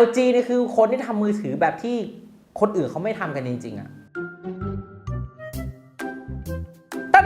LG นี่คือคนที่ทำมือถือแบบที่คนอื่นเขาไม่ทำกันจริงๆอะ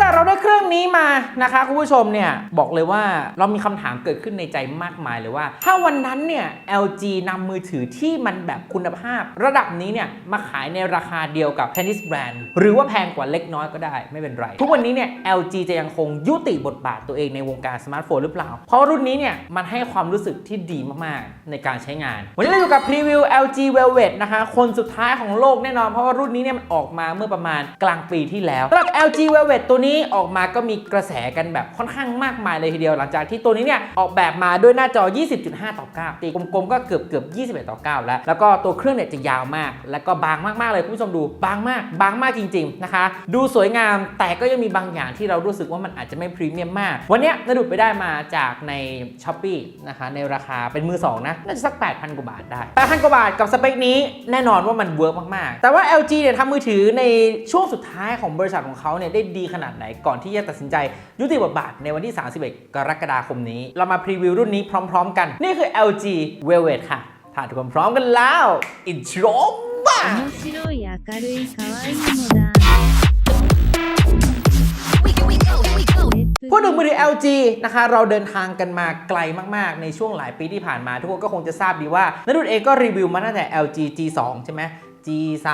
แต่เราได้เครื่องนี้มานะคะคุณผู้ชมเนี่ยบอกเลยว่าเรามีคำถามเกิดขึ้นในใจมากมายเลยว่า ถ้าวันนั้นเนี่ย LG นำมือถือที่มันแบบคุณภาพ ระดับนี้เนี่ยมาขายในราคาเดียวกับ Chinese brand หรือว่าแพงกว่าเล็กน้อยก็ได้ไม่เป็นไร ทุกวันนี้เนี่ย LG จะยังคงยุติบทบาทตัวเองในวงการสมาร์ทโฟนหรือเปล่า เพราะรุ่นนี้เนี่ยมันให้ความรู้สึกที่ดีมากๆในการใช้งาน วันนี้เราอยู่กับพรีวิว LG Velvet นะคะคนสุดท้ายของโลกแน่นอนเพราะว่ารุ่นนี้เนี่ยมันออกมาเมื่อประมาณกลางปีที่แล้วสำหรับ LG Velvet ตัวนี้ออกมาก็มีกระแสกันแบบค่อนข้างมากมายเลยทีเดียว หลังจากที่ตัวนี้เนี่ยออกแบบมาด้วยหน้าจอ 20.5 ต่อ 9 ตีกลมๆก็เกือบเกือบ21ต่อ 9 แล้ว แล้วก็ตัวเครื่องเนี่ยจะยาวมาก แล้วก็บางมากๆเลยคุณผู้ชมดูบางมาก บางมากจริงๆนะคะ ดูสวยงามแต่ก็ยังมีบางอย่างที่เรารู้สึกว่ามันอาจจะไม่พรีเมียมมาก วันนี้นดุดไปได้มาจากใน s h อ p e e นะคะในราคาเป็นมือสองนะน่าจะสัก 8,000 กว่าบาทได้ 8,000 กว่าบาทกับสเปคนี้แน่นอนว่ามันเวิร์กมากๆ แต่ว่า LG เนี่ยทำมือถือในช่วงสุดท้ายของบริษัทของเขาเนี่ยได้ดีขนาดไหนก่อนที่จะตัดสินใจยุติบทบาทในวันที่ 31 กรกฎาคมนี้ เรามาพรีวิวรุ่นนี้พร้อม ๆ กัน นี่คือ LG Velvet ค่ะถ้าทุกคนพร้อมกันแล้วอินโทรบ้าพูดถึงมือถือ LG นะคะ เราเดินทางกันมาไกลมาก ๆ ในช่วงหลายปีที่ผ่านมา ทุกคนก็คงจะทราบดีว่านัดุดเองก็รีวิวมาตั้งแต่ LG G2 ใช่ไหม G3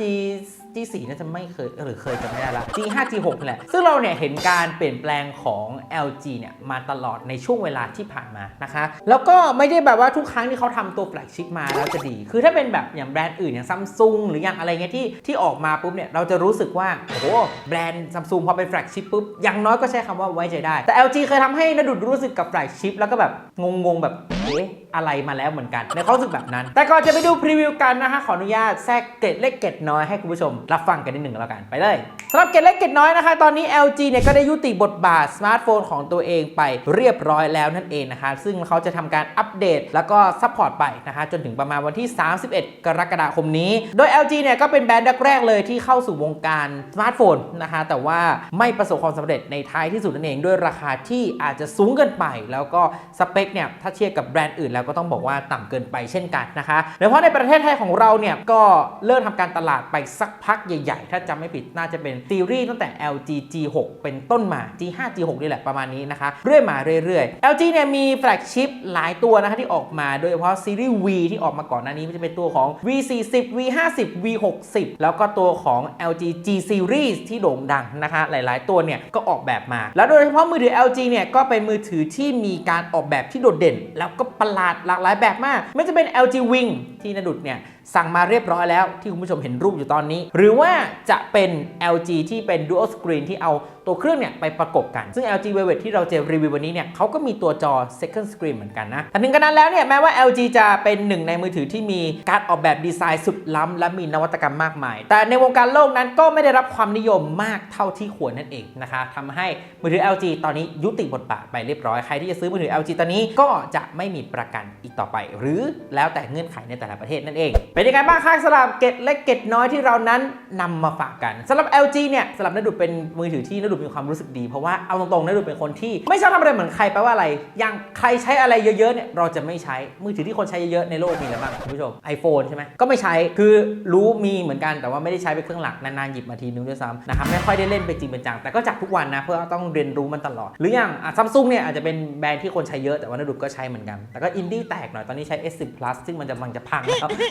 G4 G4 น่าจะไม่เคยหรือเคยจำไม่ได้ละ G5 G6 แหละ ซึ่งเราเนี่ยเห็นการเปลี่ยนแปลงของ LG เนี่ยมาตลอดในช่วงเวลาที่ผ่านมานะคะ แล้วก็ไม่ได้แบบว่าทุกครั้งที่เขาทำตัวแฟลกชิพมาแล้วจะดี คือถ้าเป็นแบบอย่างแบรนด์อื่นอย่างซัมซุงหรืออย่างอะไรเงี้ยที่ที่ออกมาปุ๊บเนี่ยเราจะรู้สึกว่าโอ้โหแบรนด์ซัมซุงพอเป็นแฟลกชิพปุ๊บอย่างน้อยก็ใช้คำว่าไว้ใจได้ แต่ LG เคยทำให้นดุดรู้สึกกับแฟลกชิพแล้วก็แบบงงๆแบบเอ๊ะ อะไรมาแล้วเหมือนกันในความรู้สึกแบบนั้น แต่ก่อนจะไปดูพรีวิวกันนะคะขออนุญาตแทรกเกร็ดเล็กเกร็ดน้อยให้คุณผู้ชม รับฟังกันนิดหนึ่งแล้วกันไปเลยสำหรับเกร็ดเล็กเกร็ดน้อยนะคะตอนนี้ LG เนี่ยก็ได้ยุติบทบาทสมาร์ทโฟนของตัวเองไปเรียบร้อยแล้วนั่นเองนะคะซึ่งเขาจะทำการอัปเดตแล้วก็ซัพพอร์ตไปนะคะจนถึงประมาณวันที่ 31 กรกฎาคมนี้ โดย LG เนี่ยก็เป็นแบรนด์แรกๆเลยที่เข้าสู่วงการสมาร์ทโฟนนะคะแต่ว่าไม่ประสบความสำเร็จในท้ายที่สุดนั่นเองด้วยราคาที่อาจจะสูงเกินไป แล้วก็สเปคเนี่ยถ้าเทียบกับแบรนด์อื่นแล้วก็ต้องบอกว่าต่ำเกินไปเช่นกันนะคะโดยเฉพาะในประเทศไทยของเราเนี่ยก็เริ่มทำการตลาดไปสักพักใหญ่ๆ ถ้าจำไม่ผิดน่าจะเป็นซีรีส์ตั้งแต่ LG G6 เป็นต้นมา G5 G6 นี่แหละประมาณนี้นะคะเรื่อยมาเรื่อยๆ LG เนี่ยมีแฟลกชิพหลายตัวนะคะที่ออกมาโดยเฉพาะซีรีส์ V ที่ออกมาก่อนหน้านี้มันจะเป็นตัวของ V40 V50 V60 แล้วก็ตัวของ LG G Series ที่โด่งดังนะคะ หลายๆ ตัวเนี่ยก็ออกแบบมา แล้วโดยเฉพาะมือถือ LG เนี่ยก็เป็นมือถือที่มีการออกแบบที่โดดเด่น แล้วก็ประหลาดหลากหลายแบบมาก ไม่จะเป็น LG Wing ที่นดุดเนี่ยสั่งมาเรียบร้อยแล้วที่คุณผู้ชมเห็นรูปอยู่ตอนนี้ หรือว่าจะเป็น LG ที่เป็น Dual Screen ที่เอาตัวเครื่องเนี่ยไปประกบกัน ซึ่ง LG Velvet ที่เราจะรีวิววันนี้เนี่ยเขาก็มีตัวจอ Second Screen เหมือนกันนะแต่ถึงกระนั้นแล้วเนี่ยแม้ว่า LG จะเป็นหนึ่งในมือถือที่มีการออกแบบดีไซน์สุดล้ำและมีนวัตกรรมมากมาย แต่ในวงการโลกนั้นก็ไม่ได้รับความนิยมมากเท่าที่ควรนั่นเองนะคะทำให้มือถือ LG ตอนนี้ยุติบทบาทไปเรียบร้อยใครที่จะซื้อมือถือ LG ตอนนี้ก็จะไม่มีประกันอีกต่อไป หรือแล้วแต่เงื่อนไขในแต่ละประเทศนั่นเอง เป็นยังไงบ้างคะสำหรับเกตเล็กเกตน้อยที่เรานั้นนำมาฝากกันสำหรับ LG เนี่ยสำหรับนดุดเป็นมือถือที่นดุดมีความรู้สึกดี เพราะว่าเอาตรงๆนดุดเป็นคนที่ไม่ชอบทำอะไรเหมือนใครแปลว่าอะไรอย่างใครใช้อะไรเยอะๆเนี่ยเราจะไม่ใช้มือถือที่คนใช้เยอะๆในโลกมีอะไรบ้างคุณผู้ชม iPhone ใช่ไหมก็ไม่ใช้คือรู้มีเหมือนกันแต่ว่าไม่ได้ใช้เป็นเครื่องหลักนานๆหยิบมาทีนึงด้วยซ้ำนะครับไม่ค่อยได้เล่นเป็นจริงเป็นจังแต่ก็จับทุกวันนะเพื่อต้องเรียนรู้มันตลอด หรืออย่างซัมซุงเนี่ยอาจจะเป็นแบรนด์ที่คนใช้เยอะแต่ว่านดุดก็ใช้เหมือนกันแต่ก็อินดี้แตกหน่อยตอนนี้ใช้ S10 Plus ซึ่งมันจะกำลังจะพัง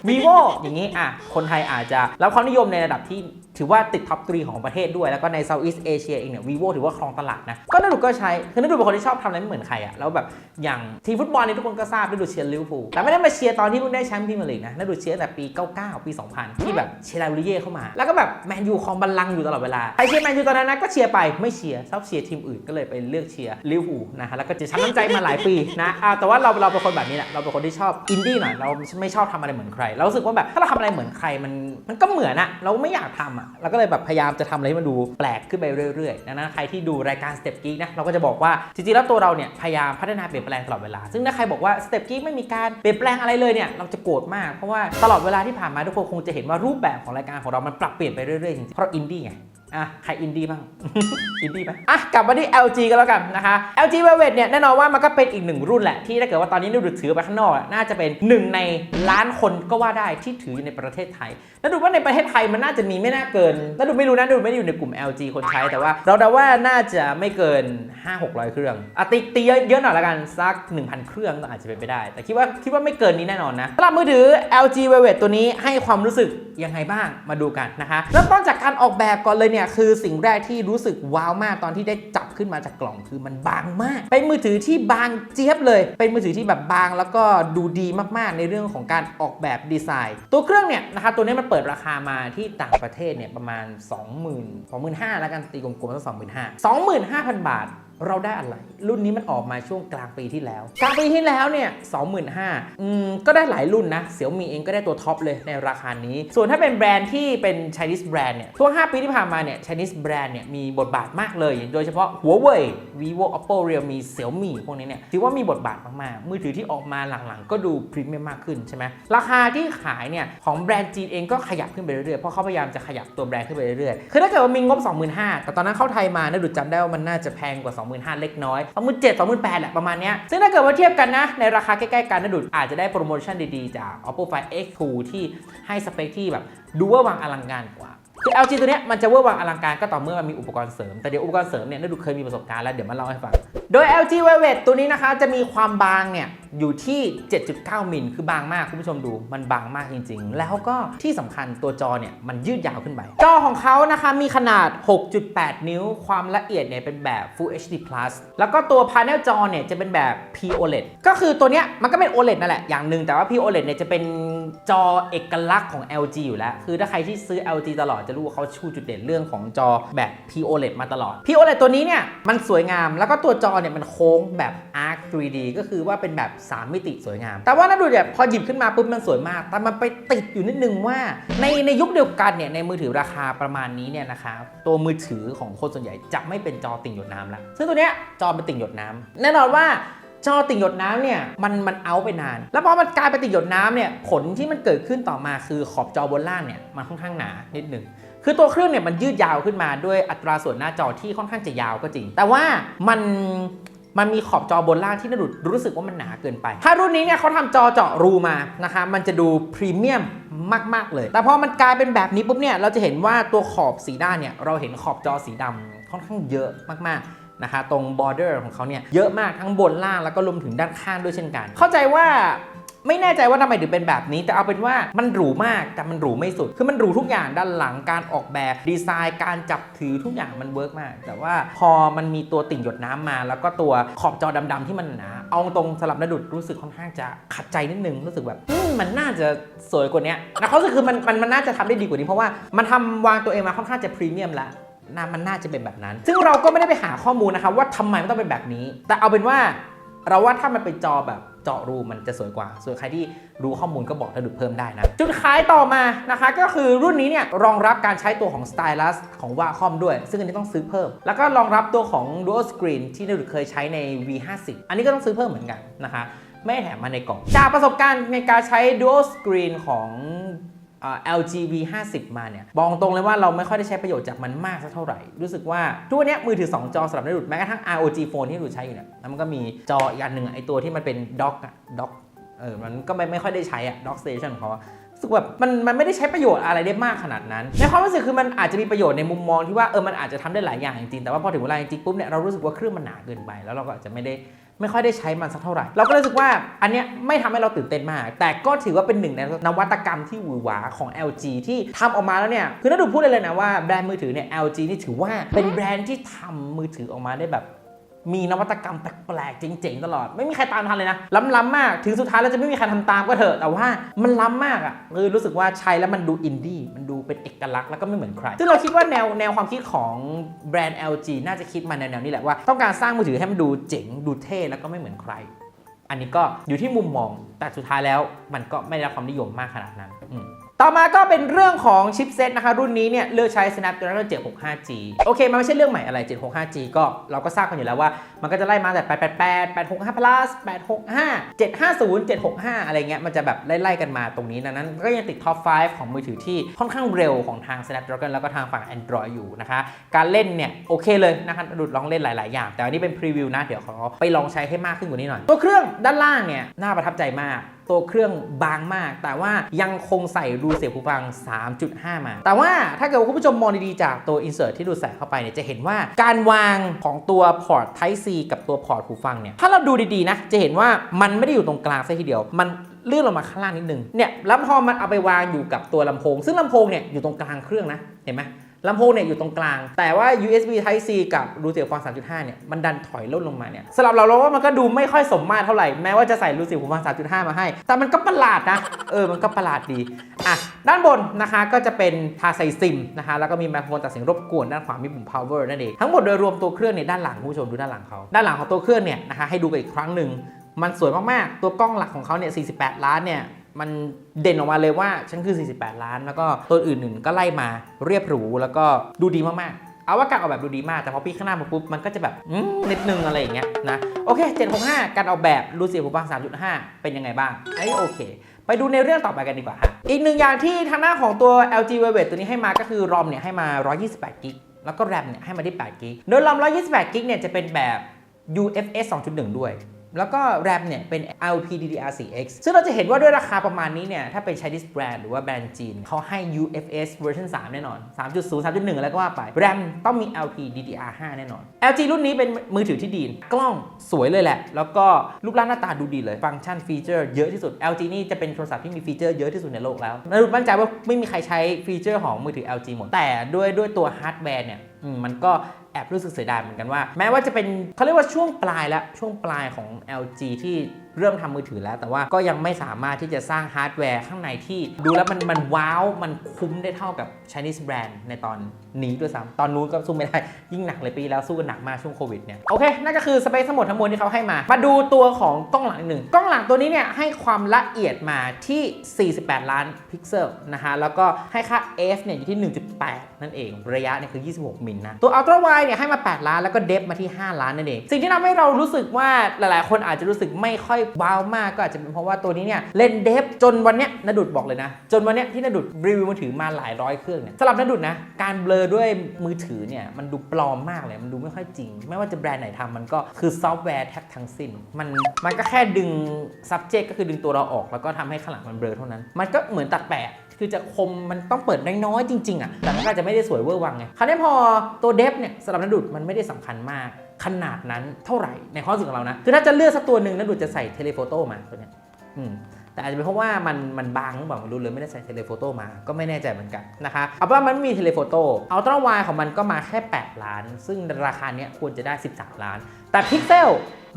วีโว vivo อย่างนี้อะคนไทยอาจจะรับความนิยมในระดับที่ถือว่าติดท็อปทรีของประเทศด้วย แล้วก็ใน Southeast Asia เองเนี่ย vivo ถือว่าครองตลาดนะ ก็นัดุก็ใช้ คือนัดุเป็นคนที่ชอบทำอะไรไม่เหมือนใครอะแล้วแบบอย่างทีมฟุตบอลนี่ทุกคนก็ทราบนัดุเชียร์ลิเวอร์พูลแต่ไม่ได้มาเชียร์ตอนที่เพิ่งได้แชมป์พรีเมียร์ลีกนะนัดุเชียร์แต่ปี 99 ปี 2000 ที่แบบเชียร์ลาลูเย่เข้ามา แล้วก็แบบแมนยูครองบัลลังก์อยู่ตลอดเวลาใครเชียร์แมนยูตอนนั้นนะก็เชียร์ไปไม่เชียร์ชอบเชียร์ทีมอื่นก็เลยไปเลือกเชียร์ลิเวอร์พูลนะฮะแล้วก็จะช้ำน้ำใจมาหลายปีนะอ่าแต่ว่าเราเราเป็นคนแบบนี้แหละเราเป็นคนที่ชอบอินดี้หน่อยเราไม่ชอบทำอะไรเหมือนใครเรารู้สึกว่าแบบถ้าเราทำอะไรเหมือนใครมันมันก็เหมือนอะเราไม่อยากทำอะเราก็เลยแบบพยายามจะทำอะไรให้มันดูแปลกขึ้นไปเรื่อยๆดังนั้นใครที่ดูรายการ Step Geek นะเราก็จะบอกว่าจริงๆแล้วตัวเราเนี่ยพยายามพัฒนาเปลี่ยนแปลงตลอดเวลา ซึ่งถ้าใครบอกว่า Step Geek ไม่มีการเปลี่ยนแปลงอะไรเลยเนี่ยเราจะโกรธมากเพราะว่าตลอดเวลาที่ผ่านมาทุกคนคงจะเห็นว่ารูปแบบของรายการของเรามันปรับเปลี่ยนไปเรื่อยๆจริงๆเพราะอินดี้ไง อะใครอินดี้บ้าง อินดี้ไหมอะกลับมาที่ LG กันแล้วกันนะคะ LG Velvet เนี่ยแน่นอนว่ามันก็เป็นอีกหนึ่งรุ่นแหละ ที่ถ้าเกิดว่าตอนนี้เราดูถือไปข้างนอก น่าจะเป็นหนึ่งในล้านคนก็ว่าได้ที่ถืออยู่ในประเทศไทย แล้วดูว่าในประเทศไทยมันน่าจะมีไม่น่าเกิน แล้วดูไม่รู้นะดูไม่ได้อยู่ในกลุ่ม LG คนใช้แต่ว่า เราเดาว่าน่าจะไม่เกิน 5-600 เครื่องอะตีตีเยอะหน่อยละกันสัก 1,000 เครื่องก็อาจจะเป็นไปได้ แต่คิดว่าคิดว่าไม่เกินนี้แน่นอนนะสำหรับมือถือ LG Velvet ตัวนี้ให้ความรู้สึกยังไงบ้างมาดูกันนะคะเริ่มต้นจากการออกแบบก่อนเลยเนี่ยคือสิ่งแรกที่รู้สึกว้าวมากตอนที่ได้จับขึ้นมาจากกล่องคือมันบางมาก เป็นมือถือที่บางเจี๊ยบเลย เป็นมือถือที่แบบบางแล้วก็ดูดีมากๆ ในเรื่องของการออกแบบดีไซน์ ตัวเครื่องเนี่ยนะคะตัวนี้มันเปิดราคามาที่ต่างประเทศเนี่ยประมาณ 20,000 25,000แล้วกันตีกลมๆสัก25,000 25,000 บาท เราได้อะไร รุ่นนี้มันออกมาช่วงกลางปีที่แล้ว กลางปีที่แล้วเนี่ย25,000อืมก็ได้หลายรุ่นนะเสี่ยวมีเองก็ได้ตัวท็อปเลยในราคานี้ ส่วนถ้าเป็นแบรนด์ที่เป็น Chinese แบรนด์เนี่ยช่วง 5 ปีที่ผ่านมาเนี่ย Chinese แบรนด์เนี่ยมีบทบาทมากเลย โดยเฉพาะ Huawei Vivo Oppo Realme Xiaomi พวกนี้เนี่ยถือว่ามีบทบาทมากๆ มือถือที่ออกมาหลังๆ ก็ดูพรีเมียมมากขึ้นใช่ไหมราคาที่ขายเนี่ยของแบรนด์จีนเองก็ขยับขึ้นไปเรื่อยๆเพราะเขาพยายามจะขยับตัวแบรนด์ขึ้นไปเรื่อยๆคือถ้าเกิดว่ามีงบ 25,000แต่ตอนนั้นเข้าไทยมานะดูจำได้ว่ามันน่าจะแพงกว่า25,000 เล็กน้อย 27,000 28,000แหละประมาณเนี้ยซึ่งถ้าเกิดว่าเทียบกันนะ ในราคาใกล้ๆกันนะดุดอาจจะได้โปรโมชั่นดีๆ จาก Oppo Find X2 ที่ให้สเปคที่แบบดูว่าวางอลังการกว่า คือ LG ตัวเนี้ยมันจะเวอร์วังอลังการก็ต่อเมื่อมันมีอุปกรณ์เสริม แต่เดี๋ยวอุปกรณ์เสริมเนี่ยนาดูเคยมีประสบการณ์แล้วเดี๋ยวมาเล่าให้ฟัง โดย LG Velvet ตัวนี้นะคะจะมีความบางเนี่ยอยู่ที่ 7.9 มิล คือบางมาก คุณผู้ชมดูมันบางมากจริง ๆ แล้วก็ที่สำคัญตัวจอเนี่ยมันยืดยาวขึ้นไป จอของเขานะคะมีขนาด 6.8 นิ้ว ความละเอียดเนี่ยเป็นแบบ Full HD Plus แล้วก็ตัว Panel จอเนี่ยจะเป็นแบบ POLED ก็คือตัวเนี้ยมันก็เป็น OLED นั่นแหละอย่างหนึ่งแต่ว่า POLED เนี่ยจะเป็นจอเอกลักษณ์ของ LG อยู่แล้ว คือถ้าใครที่ซื้อ LG ตลอดจะรู้ว่าเขาชูจุดเด่นเรื่องของจอแบบ POLED มาตลอด POLED ตัวนี้เนี่ยมันสวยงามแล้วก็ตัวจอเนี่ยมันโค้งแบบ Arc 3D ก็คือว่าเป็นแบบ 3 มิติสวยงาม แต่ว่าน่าดูเนี่ยพอหยิบขึ้นมาปุ๊บมันสวยมาก แต่มันไปติดอยู่นิดนึงว่า ในในยุคเดียวกันเนี่ยในมือถือราคาประมาณนี้เนี่ยนะคะตัวมือถือของคนส่วนใหญ่จะไม่เป็นจอติ่งหยดน้ำแล้วซึ่งตัวเนี้ยจอเป็นติ่งหยดน้ำแน่นอนว่าจอติ่งหยดน้ำเนี่ยมันมันเอาไปนาน แล้วพอมันกลายเป็นติ่งหยดน้ำเนี่ยผลที่มันเกิดขึ้นต่อมาคือขอบจอบนล่างเนี่ยมันค่อนข้างหนานิดหนึ่ง คือตัวเครื่องเนี่ยมันยืดยาวขึ้นมาด้วยอัตราส่วนหน้าจอที่ค่อนข้างจะยาวก็จริง แต่ว่ามันมันมีขอบจอบนล่างที่น่าดูรู้สึกว่ามันหนาเกินไป ถ้ารุ่นนี้เนี่ยเขาทำจอเจาะรูมานะคะ มันจะดูพรีเมียมมาก ๆ เลย แต่พอมันกลายเป็นแบบนี้ปุ๊บเนี่ย เราจะเห็นว่าตัวขอบสีด้านเนี่ย เราเห็นขอบจอสีดำค่อนข้างเยอะมาก ๆนะคะตรงบอร์เดอร์ของเขาเนี่ยเยอะมากทั้งบนล่างแล้วก็รวมถึงด้านข้างด้วยเช่นกัน เข้าใจว่า ไม่แน่ใจว่าทำไมถึงเป็นแบบนี้ แต่เอาเป็นว่ามันหรูมากแต่มันหรูไม่สุด คือมันหรูทุกอย่างด้านหลังการออกแบบดีไซน์การจับถือทุกอย่างมันเวิร์กมาก แต่ว่าพอมันมีตัวติ่งหยดน้ำมา แล้วก็ตัวขอบจอดำๆที่มันหนาเอาตรงสลับนดุดรู้สึกค่อนข้างจะขัดใจนิดนึงรู้สึกแบบมันน่าจะสวยกว่านี้นะเขาสึกคือมันมันมันน่าจะทำได้ดีกว่านี้เพราะว่ามันทำวางตัวเองมาค่อนข้างจะพรีเมียมแล้วน่ามันน่าจะเป็นแบบนั้น ซึ่งเราก็ไม่ได้ไปหาข้อมูลนะคะว่าทำไมมันต้องเป็นแบบนี้ แต่เอาเป็นว่าเราว่าถ้ามันเป็นจอแบบ เจาะรูมันจะสวยกว่า ส่วนใครที่รู้ข้อมูลก็บอกถ้าดูเพิ่มได้นะ จุดขายต่อมานะคะก็คือรุ่นนี้เนี่ยรองรับการใช้ตัวของสไตลัสของว่าคอมด้วย ซึ่งอันนี้ต้องซื้อเพิ่ม แล้วก็รองรับตัวของ Dual Screen ที่เราเคยใช้ใน V50 อันนี้ก็ต้องซื้อเพิ่มเหมือนกันนะคะไม่แถมมาในกล่อง จากประสบการณ์ในการใช้ Dual Screen ของ LG V50 มาเนี่ยบอกตรงเลยว่าเราไม่ค่อยได้ใช้ประโยชน์จากมันมากสักเท่าไหร่ รู้สึกว่าทุกวันนี้มือถือ 2 จอสำหรับนักดุดแม้กระทั่ง ROG Phone ที่ดุดใช้อยู่เนี่ยแล้วมันก็มีจออีกอันหนึ่งไอตัวที่มันเป็นด็อกอะด็อกเออมันก็ไม่ไม่ค่อยได้ใช้อะด็อกสเตชันของเขาะรู้สึกแบบมันมันไม่ได้ใช้ประโยชน์อะไรได้มากขนาดนั้น ในความรู้สึกคือมันอาจจะมีประโยชน์ในมุมมองที่ว่าเออมันอาจจะทำได้หลายอย่างจริงแต่ว่าพอถึงเวลาจริงปุ๊บเนี่ยเรารู้สึกว่าเครื่องมันหนาเกินไป แล้วเราก็อาจจะไม่ได้ ไม่ค่อยได้ใช้มันสักเท่าไหร่ เราก็รู้สึกว่าอันเนี้ยไม่ทำให้เราตื่นเต้นมาก แต่ก็ถือว่าเป็นหนึ่งในนวัตกรรมที่หวือหวาของ LG ที่ทำออกมาแล้วเนี่ย คือน่าดูพูดเลยเลยนะว่าแบรนด์มือถือเนี่ย LG นี่ถือว่าเป็นแบรนด์ที่ทำมือถือออกมาได้แบบ มีนวัตกรรมแปลกๆเจ๋งๆตลอด ไม่มีใครตามทันเลยนะ ล้ำๆมาก ถึงสุดท้ายเราจะไม่มีใครทำตามก็เถอะ แต่ว่ามันล้ำมากอะคือรู้สึกว่าใช้แล้วมันดูอินดี้มันดูเป็นเอกลักษณ์แล้วก็ไม่เหมือนใคร ซึ่งเราคิดว่าแนวแนวความคิดของแบรนด์ LG น่าจะคิดมาแนวๆนี้แหละว่าต้องการสร้างมือถือให้มันดูเจ๋งดูเท่แล้วก็ไม่เหมือนใคร อันนี้ก็อยู่ที่มุมมองแต่สุดท้ายแล้วมันก็ไม่ได้รับความนิยมมากขนาดนั้นอื ต่อมาก็เป็นเรื่องของชิปเซตนะคะรุ่นนี้เนี่ยเลือกใช้ Snapdragon 765G โอเค มันไม่ใช่เรื่องใหม่อะไร 765G ก็เราก็ทราบกันอยู่แล้วว่า มันก็จะไล่มาแต่ 888 865 plus 865 750 765 อะไรเงี้ย มันจะแบบไล่ๆกันมาตรงนี้ดังนั้น ก็ยังติดท็อป 5 ของมือถือที่ค่อนข้างเร็วของทาง Snapdragon แล้วก็ทางฝั่ง Android อยู่นะคะ การเล่นเนี่ยโอเคเลยนะคะดุดลองเล่นหลาย ๆ อย่าง แต่อันนี้เป็นพรีวิวนะเดี๋ยวขอไปลองใช้ให้มากขึ้นกว่านี้หน่อยตัวเครื่องด้านล่างเนี่ยน่าประทับใจมากตัวเครื่องบางมาก แต่ว่ายังคงใส่รูเสียบหูฟัง 3.5 มา แต่ว่าถ้าเกิดว่าคุณผู้ชมมองดีๆจากตัว insert ที่ดูใส่เข้าไปเนี่ยจะเห็นว่าการวางของตัวพอร์ต Type C กับตัวพอร์ตหูฟังเนี่ยถ้าเราดูดีๆนะจะเห็นว่ามันไม่ได้อยู่ตรงกลางซะทีเดียว มันเลื่อนลงมาข้างล่างนิดนึงเนี่ยแล้วพอมันเอาไปวางอยู่กับตัวลำโพง ซึ่งลำโพงเนี่ยอยู่ตรงกลางเครื่องนะเห็นไหม ลำโพงเนี่ยอยู่ตรงกลาง แต่ว่า USB Type C กับรูเสียบฟัง 3.5 เนี่ย มันดันถอยล่นลงมาเนี่ยสำหรับเราเราว่ามันก็ดูไม่ค่อยสมมาตรเท่าไหร่ แม้ว่าจะใส่รูเสียบหูฟัง 3.5 มาให้ แต่มันก็ประหลาดนะ เออ มันก็ประหลาดดี อะ ด้านบนนะคะก็จะเป็นทาใส่ซิมนะคะ แล้วก็มีไมโครโฟนตัดเสียงรบกวน ด้านขวามีปุ่ม power นั่นเอง ทั้งหมดโดยรวมตัวเครื่องเนี่ยด้านหลังคุณผู้ชมดูด้านหลังเขา ด้านหลังของตัวเครื่องเนี่ยนะคะให้ดูกันอีกครั้งหนึ่งมันสวยมากๆ ตัวกล้องหลักของเขาเนี่ย 48 ล้านเนี่ย มันเด่นออกมาเลยว่าฉันคือ 48 ล้าน แล้วก็ตัวอื่นๆก็ไล่มาเรียบหรูแล้วก็ดูดีมากๆ เอาว่าการออกแบบดูดีมากแต่พอพี่ข้างหน้ามาปุ๊บมันก็จะแบบนิดนึงอะไรอย่างเงี้ยนะโอเค 765 การออกแบบรูเสียบหูฟัง3.5 เป็นยังไงบ้างไอ้โอเค ไปดูในเรื่องต่อไปกันดีกว่า อีกหนึ่งอย่างที่ทางหน้าของตัว LG Velvet ตัวนี้ให้มาก็คือ ROM เนี่ยให้มา 128กิกแล้วก็ RAM เนี่ยให้มาที่8กิกโดย ROM 128กิกเนี่ยจะเป็นแบบ UFS 2.1 ด้วย แล้วก็ RAM เนี่ยเป็น LPDDR4X ซึ่งเราจะเห็นว่าด้วยราคาประมาณนี้เนี่ย ถ้าเป็น Chinese brand หรือว่าแบรนด์จีนเขาให้ UFS version 3 แน่นอน 3.0 3.1 อะไรก็ว่าไป RAM ต้องมี LPDDR5 แน่นอน LG รุ่นนี้เป็นมือถือที่ดี กล้องสวยเลยแหละ แล้วก็รูปร่างหน้าตาดูดีเลย ฟังก์ชันฟีเจอร์เยอะที่สุด LG นี่จะเป็นโทรศัพท์ที่มีฟีเจอร์เยอะที่สุดในโลกแล้วนรุมั่นใจว่าไม่มีใครใช้ฟีเจอร์ของมือถือ LG หมด แต่ด้วยด้วยตัวฮาร์ดแวร์เนี่ยมันก็ แอบรู้สึกเสียดายเหมือนกันว่า แม้ว่าจะเป็นเขาเรียกว่าช่วงปลายแล้วช่วงปลายของ LG ที่ เริ่มทำมือถือแล้ว แต่ว่าก็ยังไม่สามารถที่จะสร้างฮาร์ดแวร์ข้างในที่ ดูแล้วมันมันว้าวมันคุ้มได้เท่ากับ Chinese brand ในตอนนี้ด้วยซ้ำตอนนู้นก็สู้ไม่ได้ ยิ่งหนักเลยปีแล้วสู้กันหนักมากช่วงโควิดเนี่ยโอเคนั่นก็คือสเปคทั้งหมดทั้งมวลที่เขาให้มา มาดูตัวของกล้องหลังหนึ่งกล้องหลังตัวนี้เนี่ยให้ความละเอียดมาที่ 48 ล้านพิกเซลนะคะแล้วก็ให้ค่า f เนี่ยอยู่ที่ 1.8 นั่นเอง ระยะเนี่ยคือ 26 มิลนะตัว ultra wide เนี่ยให้มา 8 ล้านแล้วก็ depth มาที่ 5 ล้านนั่นเอง สิ่งที่ทำให้เรารู้สึกว่าหลายๆ คนอาจจะรู้สึกไม่ค่อยว้าวมากก็อาจจะเป็นเพราะว่าตัวนี้เนี่ยเลนส์ depth จนวันเนี้ยนดุดบอกเลยนะ จนวันเนี้ยที่นดุดรีวิวมือถือมาหลายร้อยเครื่องเนี่ยสำหรับนดุดนะการเบลอด้วยมือถือเนี่ยมันดูปลอมมากเลยมันดูไม่ค่อยจริง ไม่ว่าจะแบรนด์ไหนทำมันก็คือซอฟต์แวร์แทบทั้งสิ้น มันมันก็แค่ดึง subject ก็คือดึงตัวเราออก แล้วก็ทำให้ข้างหลังมันเบลอเท่านั้น มันก็เหมือนตัดแปะคือจะคมมันต้องเปิดน้อยๆจริงๆอะแต่มันก็จะไม่ได้สวยเวอร์วังไงคราวนี้พอตัวเดฟเนี่ยสำหรับนดดุดมันไม่ได้สำคัญมาก ขนาดนั้นเท่าไหร่ในความรู้สึกของเรานะคือถ้าจะเลือกสักตัวหนึ่งนัดดุดจะใส่เทเลโฟโต้มาตัวเนี้ยอืมแต่อาจจะเป็นเพราะว่ามันมันบางหรือเปล่าไม่รู้เลยไม่ได้ใส่เทเลโฟโต้มาก็ไม่แน่ใจเหมือนกันนะคะเอาว่ามันมีเทเลโฟโต้อัลตร้าไวของมันก็มาแค่ 8 ล้าน ซึ่งราคาเนี้ยควรจะได้ 13 ล้าน แต่พิกเซล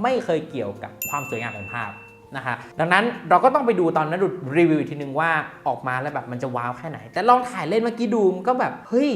ไม่เคยเกี่ยวกับความสวยงามของภาพนะคะดังนั้นเราก็ต้องไปดูตอนนั้นดูรีวิวอีกทีนึงว่าออกมาแล้วแบบมันจะว้าวแค่ไหน แต่ลองถ่ายเล่นเมื่อกี้ดูมันก็แบบเฮ้ย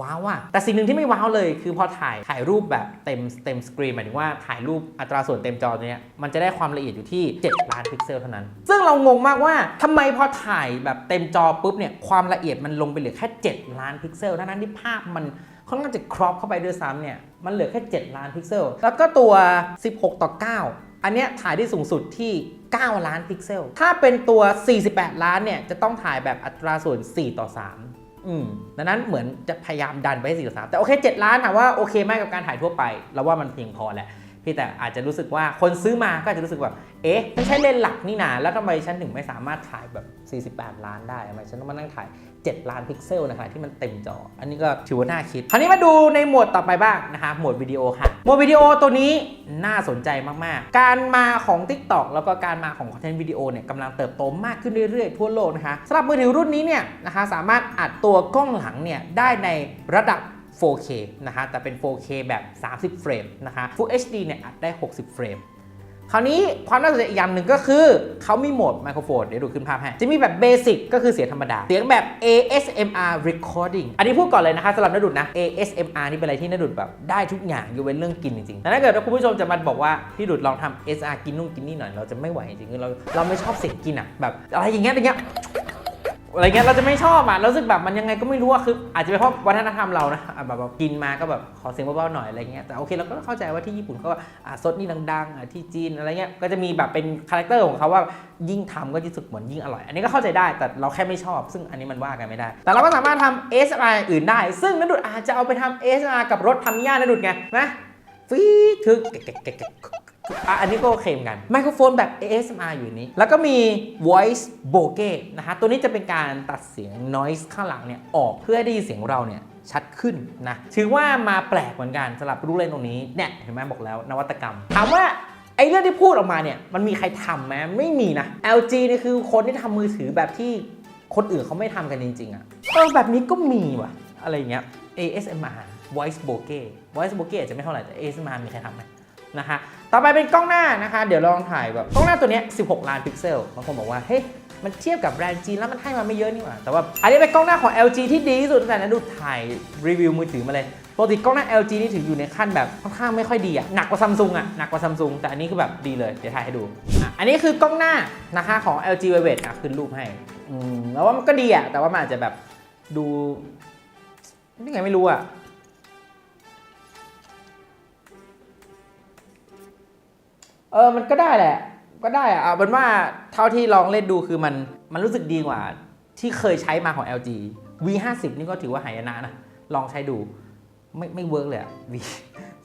ว้าวอะแต่สิ่งหนึ่งที่ไม่ว้าวเลยคือพอถ่ายถ่ายรูปแบบเต็มเต็มสกรีนหมายถึงว่าถ่ายรูปอัตราส่วนเต็มจอเนี้ยมันจะได้ความละเอียดอยู่ที่ 7 ล้านพิกเซลเท่านั้น ซึ่งเรางงมากว่าทำไมพอถ่ายแบบเต็มจอปุ๊บเนี่ยความละเอียดมันลงไปเหลือแค่ 7 ล้านพิกเซลทั้งนั้นที่ภาพมันค่อนข้างจะครอปเข้าไปด้วยซ้ำเนี่ยมันเหลือแค่ 7 ล้านพิกเซล แล้วก็ตัว 16 ต่อ 9 อันเนี้ยถ่ายได้สูงสุดที่ 9 ล้านพิกเซล ถ้าเป็นตัว 48 ล้านเนี่ยจะต้องถ่ายแบบอัตราส่วน 4 ต่อ3อืม ดังนั้นเหมือนจะพยายามดันไปให้สี่สามแต่โอเคเจ็ดล้านถามว่าโอเคไหมกับการถ่ายทั่วไปเราว่ามันเพียงพอแหละพี่แต่อาจจะรู้สึกว่าคนซื้อมาก็อาจจะรู้สึกแบบ เอ๊ะ ไม่ใช่เลนหลักนี่นาแล้วทำไมฉันถึงไม่สามารถถ่ายแบบ 48 ล้านได้ทำไมฉันต้องมานั่งถ่าย 7 ล้านพิกเซลนะคะที่มันเต็มจอ อันนี้ก็ถือว่าน่าคิด คราวนี้มาดูในหมวดต่อไปบ้างนะคะ หมวดวิดีโอค่ะ หมวดวิดีโอตัวนี้น่าสนใจมาก ๆ การมาของ TikTok แล้วก็การมาของคอนเทนต์วิดีโอเนี่ยกำลังเติบโตมากขึ้นเรื่อย ๆ ทั่วโลกนะคะสำหรับมือถือรุ่นนี้เนี่ยนะคะสามารถอัดตัวกล้องหลังเนี่ยได้ในระดับ 4K นะคะแต่เป็น 4K แบบ 30 เฟรมนะคะ Full HD เนี่ยอัดได้ 60 เฟรม ราวนี้ความน่าสนใจอีกอย่างหนึ่งก็คือเขามีโหมดไมโครโฟนเดี๋ยวดูขึ้นภาพให้จะมีแบบเบสิกก็คือเสียงธรรมดา เสียงแบบ ASMR recording อันนี้พูดก่อนเลยนะคะสำหรับนดุดนะ ASMR นี่เป็นอะไรที่นดุดแบบได้ทุกอย่างยกเว้นเรื่องกินจริงๆแต่ถ้าเกิดว่าคุณผู้ชมจะมาบอกว่าพี่ดุดลองทำ SR กินนู่นกินนี่หน่อยเราจะไม่ไหวจริงๆเราเราไม่ชอบเสียงกินอะแบบอะไรอย่างเงี้ยอย่างเงี้ย อะไรเงี้ยเราจะไม่ชอบอะเรารู้สึกแบบมันยังไงก็ไม่รู้อะคืออาจจะเป็นเพราะวัฒนธรรมเรานะอะแบบแบบกินมาก็แบบขอเสียงเบาๆหน่อยอะไรเงี้ยแต่โอเคเราก็เข้าใจว่าที่ญี่ปุ่นเขาก็อะซดนี่ดังๆอะที่จีนอะไรเงี้ยก็จะมีแบบเป็นคาแรคเตอร์ของเขาว่ายิ่งทำก็ยิ่งรู้สึกเหมือนยิ่งอร่อย อันนี้ก็เข้าใจได้แต่เราแค่ไม่ชอบ ซึ่งอันนี้มันว่ากันไม่ได้ แต่เราก็สามารถทำ ASMR อื่นได้ ซึ่งนัดดุดอาจจะเอาไปทำ ASMR กับรถทำมิยานัดดุดไงนะฟีดถึก อะอันนี้ก็โอเคเหมือนกันไมโครโฟนแบบ ASMR อยู่นี้ แล้วก็มี voice bokeh นะฮะตัวนี้จะเป็นการตัดเสียง noise ข้างหลังเนี่ยออกเพื่อให้ได้ยินเสียงเราเนี่ยชัดขึ้นนะถือว่ามาแปลกเหมือนกันสำหรับรู้เล่นตรงนี้เนี่ยเห็นไหมบอกแล้วนวัตกรรมถามว่าไอ้เรื่องที่พูดออกมาเนี่ยมันมีใครทำไหมไม่มีนะ LG นี่คือคนที่ทำมือถือแบบที่คนอื่นเขาไม่ทำกันจริงๆอะเออแบบนี้ก็มีว่ะ อะไรอย่างเงี้ย ASMR voice bokeh voice bokeh อาจจะไม่เท่าไหร่แต่ ASMR มีใครทำไหมนะคะ ต่อไปเป็นกล้องหน้านะคะ เดี๋ยวลองถ่ายแบบกล้องหน้าตัวนี้ 16 ล้านพิกเซลบางคนบอกว่าเฮ้ยมันเทียบกับแบรนด์จีนแล้วมันให้มาไม่เยอะนี่หว่าแต่ว่าอันนี้เป็นกล้องหน้าของ LG ที่ดีที่สุดตั้งแต่นั้นดูถ่ายรีวิวมือถือมาเลยปกติกล้องหน้า LG นี่ถืออยู่ในขั้นแบบค่อนข้างไม่ค่อยดีอะหนักกว่าซัมซุงอะหนักกว่าซัมซุงแต่อันนี้คือแบบดีเลยเดี๋ยวถ่ายให้ดูอะอันนี้คือกล้องหน้านะคะของ LG v i v e t อะขึ้นรูปให้อืมแล้วว่ามันก็ดีอะแต่ว่ามันอาจจะแบบดูยังไงไม่รู้อะ เออมันก็ได้แหละ ก็ได้อะเอาเป็นว่าเท่าที่ลองเล่นดูคือมันมันรู้สึกดีกว่า ที่เคยใช้มาของ LG V50 นี่ก็ถือว่าหายนะนะลองใช้ดูไม่ไม่เวิร์กเลยอะ V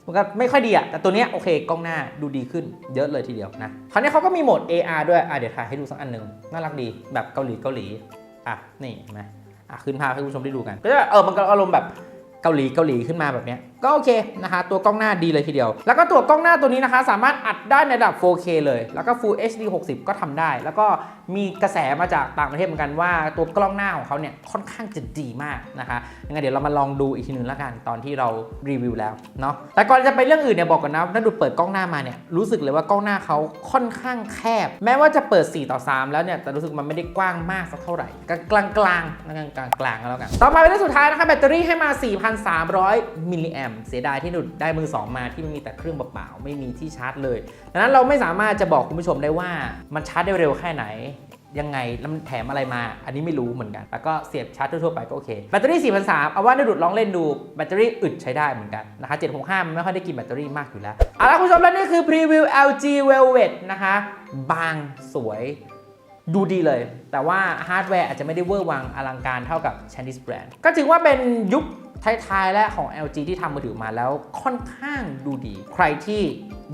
มันก็ไม่ค่อยดีอะแต่ตัวเนี้ยโอเคกล้องหน้าดูดีขึ้นเยอะเลยทีเดียวนะคราวนี้เขาก็มีโหมด AR ด้วยอะเดี๋ยวถ่ายให้ดูสักอันหนึ่งน่ารักดีแบบเกาหลีเกาหลีอะนี่เห็นไหมอะขึ้นภาพให้ผู้ชมได้ดูกัน ก็จะเออมันก็อารมณ์แบบเกาหลีเกาหลีขึ้นมาแบบเนี้ย ก็โอเคนะคะตัวกล้องหน้าดีเลยทีเดียว แล้วก็ตัวกล้องหน้าตัวนี้นะคะ สามารถอัดได้ในระดับ 4K เลย แล้วก็ Full HD 60 ก็ทำได้ แล้วก็มีกระแสมาจากต่างประเทศเหมือนกันว่าตัวกล้องหน้าของเขาเนี่ยค่อนข้างจะดีมากนะคะยังไงเดี๋ยวเรามาลองดูอีกทีหนึงแล้วกันตอนที่เรารีวิวแล้วเนาะแต่ก่อนจะไปเรื่องอื่นเนี่ยบอกก่อนนะถ้าดูเปิดกล้องหน้ามาเนี่ยรู้สึกเลยว่ากล้องหน้าเขาค่อนข้างแคบ แม้ว่าจะเปิด 4 ต่อ 3 แล้วเนี่ยแต่รู้สึกมันไม่ได้กว้างมากสักเท่าไหร่กลางกลางๆนะกลางกลางแล้วกันต่อมาเป็นเรื่องสุดท้ายนะคะแบตเตอรี่ให้มา 4,300มิลลิแอมเสียดายที่หนุดได้มือ2มาที่มันมีแต่เครื่องเปล่าๆไม่มีที่ชาร์จเลยดังนั้นเราไม่สามารถจะบอกคุณผู้ชมได้ว่ามันชาร์จได้เร็วแค่ไหนยังไงแล้วมันแถมอะไรมา อันนี้ไม่รู้เหมือนกันแต่ก็เสียบชาร์จทั่วๆไปก็โอเค แบตเตอรี่4,300เอาว่าได้ดูดลองเล่นดูแบตเตอรี่อึดใช้ได้เหมือนกันนะคะ765 มันไม่ค่อยได้กินแบตเตอรี่มากอยู่แล้ว เอาละคุณผู้ชมและนี่คือพรีวิว LG Velvet นะคะ บางสวยดูดีเลย แต่ว่าฮาร์ดแวร์อาจจะไม่ได้เวอร์วังอลังการเท่ากับ Chinese brand ก็ถือว่าเป็นยุค ท้ายๆและของ LG ที่ทำมือถือมาแล้วค่อนข้างดูดี ใครที่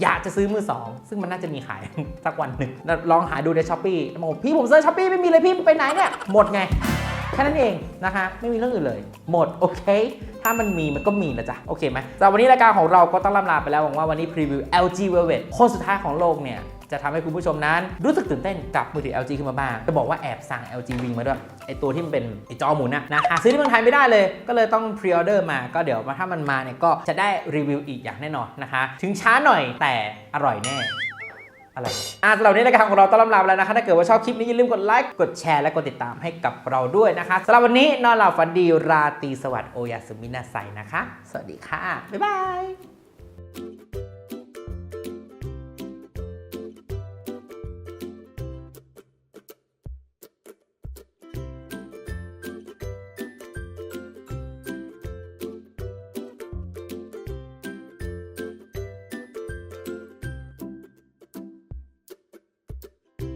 อยากจะซื้อมือ2ซึ่งมันน่าจะมีขาย สักวันหนึ่งลองหาดูในช้อปปี้บอกพี่ผมซื้อช้อปปี้ไม่มีเลยพี่ไปไหนเนี่ย หมดไง แค่นั้นเองนะคะ ไม่มีเรื่องอื่นเลย หมด โอเค ถ้ามันมีมันก็มีนะจ๊ะ โอเคไหมสำหรับวันนี้รายการของเราก็ต้องล่ำลาไปแล้วหวังว่าวันนี้พรีวิว LG Velvet คนสุดท้ายของโลกเนี่ย จะทำให้คุณผู้ชมนั้น รู้สึกตื่นเต้นกับมือถือ LG ขึ้นมาบ้าง จะบอกว่าแอบสั่ง LG Wing มาด้วยไอตัวที่มันเป็นไอจอหมุนนะนะหาซื้อที่เมืองไทยไม่ได้เลย ก็เลยต้องพรีออเดอร์มาก็เดี๋ยวถ้ามันมาเนี่ยก็จะได้รีวิวอีกอย่างแน่นอนนะคะ ถึงช้าหน่อยแต่อร่อยแน่อะไรอะสำหรับนี้รายการของเราต้องลำลาแล้วนะคะ ถ้าเกิดว่าชอบคลิปนี้อย่าลืมกดไลค์ กดแชร์ และกดติดตามให้กับเราด้วยนะคะสำหรับวันนี้นอนหลับฝันดีราตรีสวัสดิ์โอยาสุมินาไซนะคะ สวัสดีค่ะ บ๊ายบาย